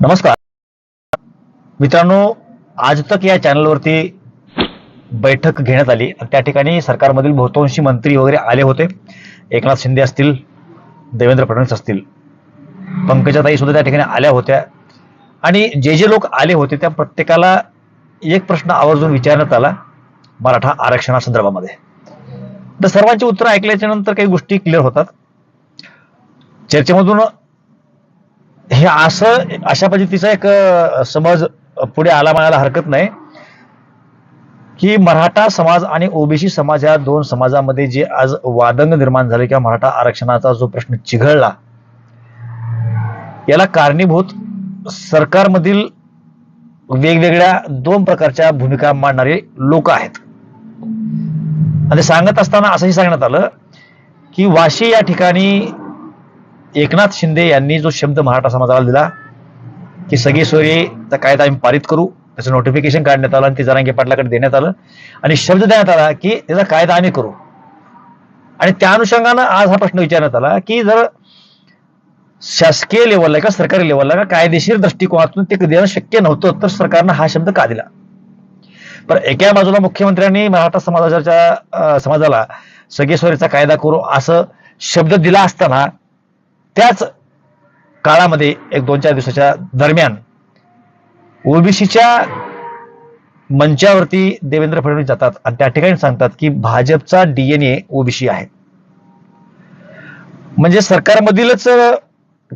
नमस्कार. मित्रांनो आज तक या चॅनलवरती बैठक घेण्यात आली. आणि त्या ठिकाणी सरकारमधील बहुतांशी मंत्री वगैरे आले होते. एकनाथ शिंदे असतील देवेंद्र फडणवीस असतील पंकजाताई सुद्धा त्या ठिकाणी आल्या होत्या. आणि जे जे लोक आले होते त्या प्रत्येकाला एक प्रश्न आवर्जून विचारण्यात आला मराठा आरक्षणासंदर्भामध्ये. तर सर्वांची उत्तरं ऐकल्याच्या नंतर काही गोष्टी क्लिअर होतात. चर्चेमधून हे असं अशा पद्धतीचा एक समज पुढे आला म्हणायला हरकत नाही. की मराठा समाज आणि ओबीसी समाज या दोन समाजामध्ये जे आज वादंग निर्माण झाले किंवा मराठा आरक्षणाचा जो प्रश्न चिघळला याला कारणीभूत सरकारमधील वेगवेगळ्या दोन प्रकारच्या भूमिका मांडणारे लोक आहेत. आणि सांगत असताना असंही सांगण्यात आलं की वाशी या ठिकाणी एकनाथ शिंदे यांनी जो शब्द मराठा समाजाला दिला की सगळी सोयीचा कायदा आम्ही पारित करू त्याचं नोटिफिकेशन काढण्यात आलं आणि ते जरांगे पाटलाकडे देण्यात आलं. आणि शब्द देण्यात आला की त्याचा कायदा आम्ही करू. आणि त्या अनुषंगानं आज हा प्रश्न विचारण्यात आला की जर शासकीय लेवलला का सरकारी लेवलला का कायदेशीर दृष्टिकोनातून ते देणं शक्य नव्हतं तर सरकारनं हा शब्द का दिला? पण एका बाजूला मुख्यमंत्र्यांनी मराठा समाजाच्या समाजाला सगळे स्वरीचा कायदा करू असं शब्द दिला असताना त्याच काळामध्ये एक दोन चार दिवसाच्या दरम्यान ओबीसीच्या मंचावरती देवेंद्र फडणवीस जातात आणि त्या ठिकाणी सांगतात की भाजपचा डीएनए ओबीसी आहे. म्हणजे सरकारमधीलच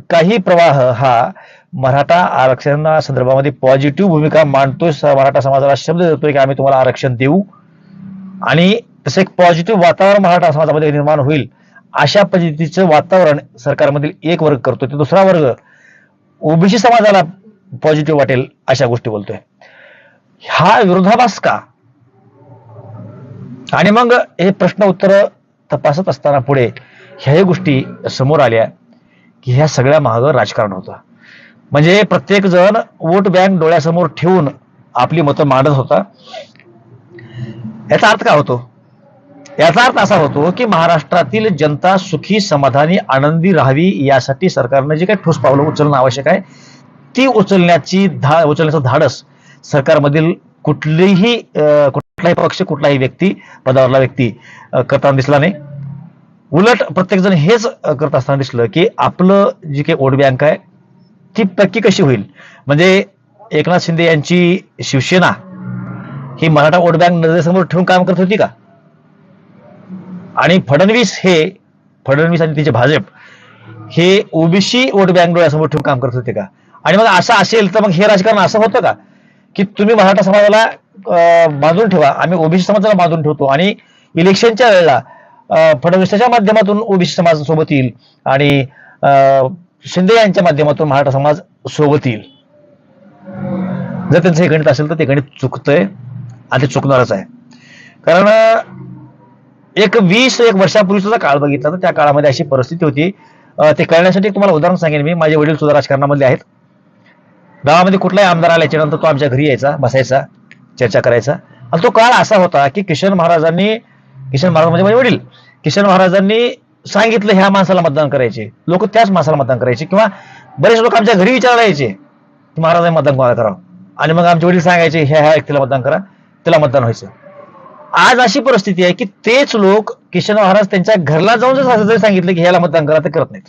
काही प्रवाह हा मराठा आरक्षणा संदर्भामध्ये पॉझिटिव्ह भूमिका मांडतोय मराठा समाजाला शब्द देतोय की आम्ही तुम्हाला आरक्षण देऊ. आणि तसं एक पॉझिटिव्ह वातावरण मराठा समाजामध्ये निर्माण होईल. अशा पद्धतीचं वातावरण सरकारमधील एक वर्ग करतोय तर दुसरा वर्ग ओबीसी समाजाला पॉझिटिव्ह वाटेल अशा गोष्टी बोलतोय. हा विरोधाभास का? आणि मग हे प्रश्न उत्तर तपासत असताना पुढे ह्याही गोष्टी समोर आल्या की ह्या सगळ्या मागं राजकारण होतं. म्हणजे प्रत्येक जण वोट बँक डोळ्यासमोर ठेवून आपली मतं मांडत होता. याचा अर्थ काय होतो? याचा अर्थ असा होतो की महाराष्ट्रातील जनता सुखी समाधानी आनंदी राहावी यासाठी सरकारनं जे काही ठोस पावलं उचलणं आवश्यक आहे ती उचलण्याची धा उचलण्याचं धाडस सरकारमधील कुठलीही कुठलाही पक्ष कुठलाही व्यक्ती पदावरला व्यक्ती करताना दिसला नाही. उलट प्रत्येकजण हेच करत असताना दिसलं की आपलं जी काही वोट बँक आहे ती पक्की कशी होईल? म्हणजे एकनाथ शिंदे यांची शिवसेना ही मराठा वोट बँक नजरेसमोर ठेवून काम करत होती का? आणि फडणवीस हे फडणवीस आणि तिचे भाजप हे ओबीसी वोट बँक डोळ्यासमोर ठेवून काम करत होते का? आणि मग असं असेल तर मग हे राजकारण असं होतं का? की तुम्ही मराठा समाजाला अं, बांधून ठेवा. आम्ही ओबीसी समाजाला बांधून ठेवतो. आणि इलेक्शनच्या वेळेला फडणवीसाच्या फडणवीसच्या माध्यमातून ओबीसी समाज सोबत येईल आणि अं, शिंदे यांच्या माध्यमातून मराठा समाज सोबत येईल. जर त्यांचं हे गणित असेल तर ते गणित चुकतंय आणि ते चुकणारच आहे. कारण एक वीस एक वर्षापूर्वीचा काळ बघितला तर त्या काळामध्ये अशी परिस्थिती होती. ते कळण्यासाठी तुम्हाला उदाहरण सांगेन मी. माझे वडील सुद्धा राजकारणामधले आहेत. गावामध्ये कुठलाही आमदार आल्याच्यानंतर तो आमच्या घरी यायचा बसायचा चर्चा करायचा. आणि तो काळ असा होता की किशन महाराजांनी किशन महाराज म्हणजे माझे वडील किशन महाराजांनी सांगितलं ह्या माणसाला मतदान करायचे. लोक त्याच माणसाला मतदान करायचे किंवा बरेच लोक आमच्या घरी विचारायला यायचे की महाराजांनी मतदान कोणाला करावं? आणि मग आमचे वडील सांगायचे ह्या ह्या व्यक्तीला मतदान करा. त्याला मतदान व्हायचं. आज अशी परिस्थिती आहे की तेच लोक किशन महाराज त्यांच्या घरला जाऊन जर असं जरी सांगितलं की ह्याला मतदान करा ते करत नाहीत.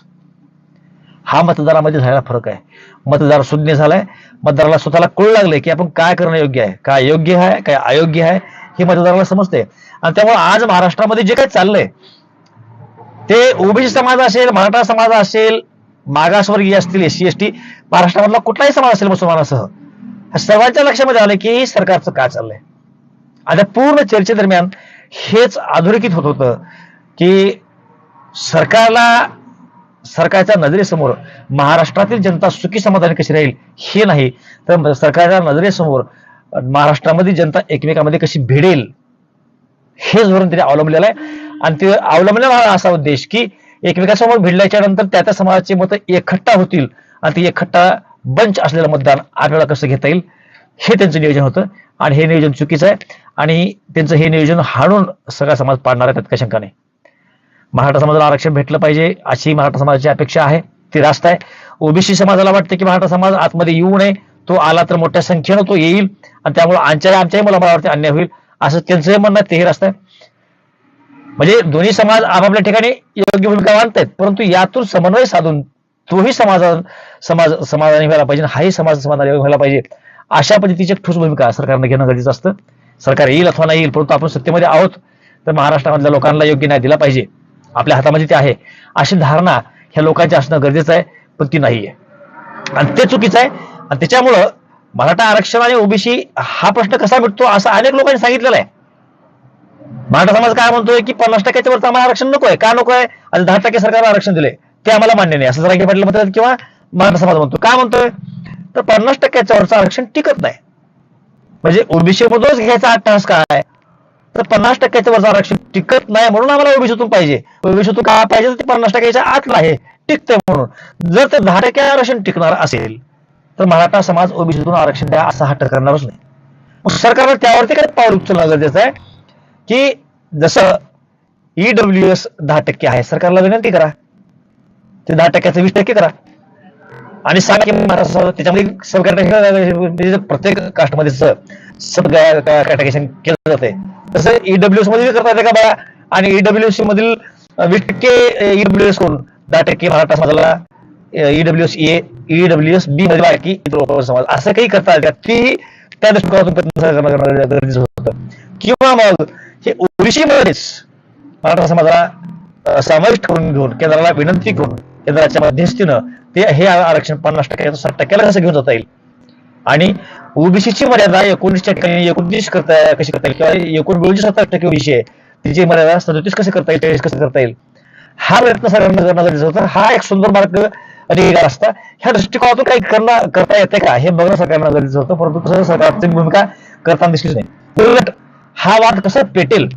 हा मतदारामध्ये झालेला फरक आहे. मतदार शून्य झालाय. मतदाराला स्वतःला कळू लागले की आपण काय करणं योग्य आहे काय योग्य आहे काय अयोग्य आहे हे मतदाराला समजते आणि त्यामुळे आज महाराष्ट्रामध्ये जे काही चाललंय ते ओबीसी समाज असेल मराठा समाज असेल मागासवर्गीय असतील एससी एस टी महाराष्ट्रामधला कुठलाही समाज असेल मुसलमानासह सर्वांच्या लक्षामध्ये आलं की सरकारचं काय चाललंय? आता पूर्ण चर्चेदरम्यान हेच अधोरेखित होत होतं की सरकारला सरकारच्या नजरेसमोर महाराष्ट्रातील जनता सुखी समाधानी कशी राहील हे नाही तर सरकारच्या नजरेसमोर महाराष्ट्रामधील जनता एकमेकामध्ये कशी भिडेल हे धोरण तिने अवलंबलेलं आहे. आणि ते अवलंबलेला असा उद्देश की एकमेकासमोर भिडल्याच्या नंतर त्या त्या समाजाचे मतं एकखट्टा होतील आणि ते एकखट्टा बंच असलेलं मतदान आपल्याला कसं घेता येईल? हे त्यांचं नियोजन होतं आणि हे नियोजन चुकीचं आहे. आणि त्यांचं हे नियोजन हाणून सगळा समाज पाडणार आहे त्यात काही शंका नाही मराठा समाजाला आरक्षण भेटलं पाहिजे अशी मराठा समाजाची अपेक्षा आहे. ती रास्त आहे. ओबीसी समाजाला वाटतं की मराठा समाज आतमध्ये येऊ नये. तो आला तर मोठ्या संख्येनं तो येईल आणि त्यामुळे आमच्या आमच्याही मुलामुलावरती अन्याय होईल. असं त्यांचंही म्हणणं आहे, तेही रास्त आहे. म्हणजे दोन्ही समाज आपापल्या ठिकाणी योग्य भूमिका मांडतायत परंतु यातून समन्वय साधून तोही समाज समाज समाधानी व्हायला पाहिजे हाही समाज समाधानी व्हायला पाहिजे. अशा पद्धतीची एक ठोस भूमिका सरकारनं घेणं गरजेचं असतं. सरकार येईल अथवा नाही येईल परंतु आपण सत्तेमध्ये आहोत तर महाराष्ट्रामधल्या लोकांना योग्य न्याय दिला पाहिजे. आपल्या हातामध्ये ते आहे. अशी धारणा ह्या लोकांची असणं गरजेचं आहे पण ती नाहीये. आणि ते चुकीचं आहे. आणि त्याच्यामुळं मराठा आरक्षण आणि ओबीसी हा प्रश्न कसा मिटतो असं अनेक लोकांनी सांगितलेलं आहे. मराठा समाज काय म्हणतोय की पन्नास टक्क्याच्या वरचं आम्हाला आरक्षण नको आहे का नको आहे आणि दहा टक्के सरकार आरक्षण दिले ते आम्हाला मान्य नाही. असं जरा पाटील म्हणतात किंवा मराठा समाज म्हणतो. काय म्हणतोय? तर पन्नास टक्क्याच्या वरचं आरक्षण टिकत नाही. म्हणजे ओबीसीमधूनच घ्यायचा आठ काय तर पन्नास टक्क्याच्या वरचं आरक्षण टिकत नाही म्हणून आम्हाला ओबीसीतून पाहिजे. ओबीसीतून काय पाहिजे? ते पन्नास टक्क्याच्या आतला आहे. टिकतंय म्हणून. जर ते दहा टक्के आरक्षण टिकणार असेल तर मराठा समाज ओबीसीतून आरक्षण द्या असा हट्ट करणारच नाही. मग त्यावरती काय पाऊल उचलणं गरजेचं आहे? की जसं ईडब्ल्यू एस दहा टक्के आहे सरकारला विनंती करा. ते दहा टक्क्याचं वीस टक्के करा. आणि सांगा की त्याच्यामध्ये सब कॅटेगरी प्रत्येक कास्टमध्ये सब कॅटेगरेशन केलं जाते तसं ईडब्ल्यूएसमध्ये करता येते का बघा आणि ईडब्ल्यूएस मधील वीस टक्के ईडब्ल्यूएस करून दहा टक्के मराठा समाजाला ईडब्ल्यूएस ए ईडब्ल्यूएस बी मध्ये बाकी समाज. असं काही करता येईल का? ती त्या दृष्टिकोनातून प्रयत्न करणं गरजेचं होतं. किंवा मग हे ओबीसी मध्येच मराठा समाजाला समाविष्ट करून घेऊन केंद्राला विनंती करून केंद्राच्या मध्यस्थीनं ते हे आरक्षण पन्नास टक्के साठ टक्क्याला कसं घेऊन जाता येईल? आणि ओबीसीची मर्यादा एकोणीसच्या ठिकाणी एकोणतीस करता कशी करता येईल? किंवा एकोणवीस मिळून सत्तावीस टक्के ओबीसी आहे तिची मर्यादा सदोतीस कसे करता येईल? चाळीस कसं करता येईल? हा प्रयत्न सर्वांना करणं गरजेचं होतं. हा एक सुंदर मार्ग अधिकार असता. ह्या दृष्टिकोनातून काही करणं करता येते का? हे बघणं सरकारनं गरजेचं होतं. परंतु कसं सरकारची भूमिका करताना दिसलीच नाही. उलट हा वाद कसा पेटेल?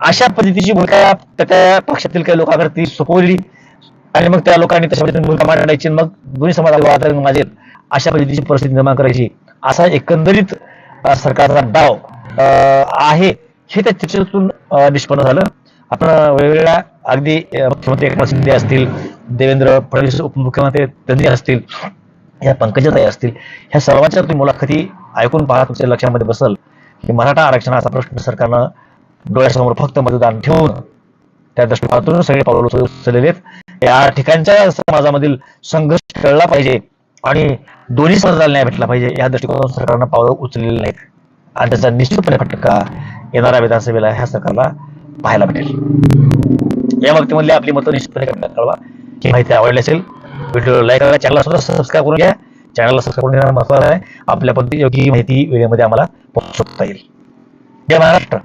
अशा पद्धतीची भूमिका त्या पक्षातील काही लोकांकडे ती सोपवली आणि मग त्या लोकांनी तशा पद्धतीने भूमिका मांडायची मग दोन्ही समाजाला वाद अशा पद्धतीची परिस्थिती निर्माण करायची. असा एकंदरीत सरकारचा डाव आहे हे त्या चर्चेतून निष्पन्न झालं. आपण वेगवेगळ्या अगदी मुख्यमंत्री एकनाथ शिंदे असतील देवेंद्र फडणवीस उपमुख्यमंत्री त्यांनी असतील या पंकजाताई असतील ह्या सर्वांच्या तुम्ही मुलाखती ऐकून पाहा तुमच्या लक्षामध्ये बसल की मराठा आरक्षणाचा प्रश्न सरकारनं डोळ्यासमोर फक्त मतदान ठेवून त्या दृष्टिकोनातून सगळे पावलं उचललेले आहेत. या ठिकाणच्या समाजामधील संघर्ष टळला पाहिजे आणि दोन्ही समाजाला न्याय भेटला पाहिजे या दृष्टिकोनातून सरकारनं पावलं उचललेली नाहीत. आणि त्याचा निश्चितपणे फटका येणाऱ्या विधानसभेला ह्या सरकारला पाहायला भेटेल. या बाबतीमधली आपली मतं निश्चितपणे कळवा. ही माहिती आवडली असेल व्हिडिओ लाईक करा चॅनलला सुद्धा सबस्क्राईब करून घ्या. चॅनलला सबस्क्राईब करून घेणं महत्वाचं आहे. आपल्या पद्धती योग्य माहिती व्हिडिओमध्ये आम्हाला पोहोचवता येईल. जय महाराष्ट्र.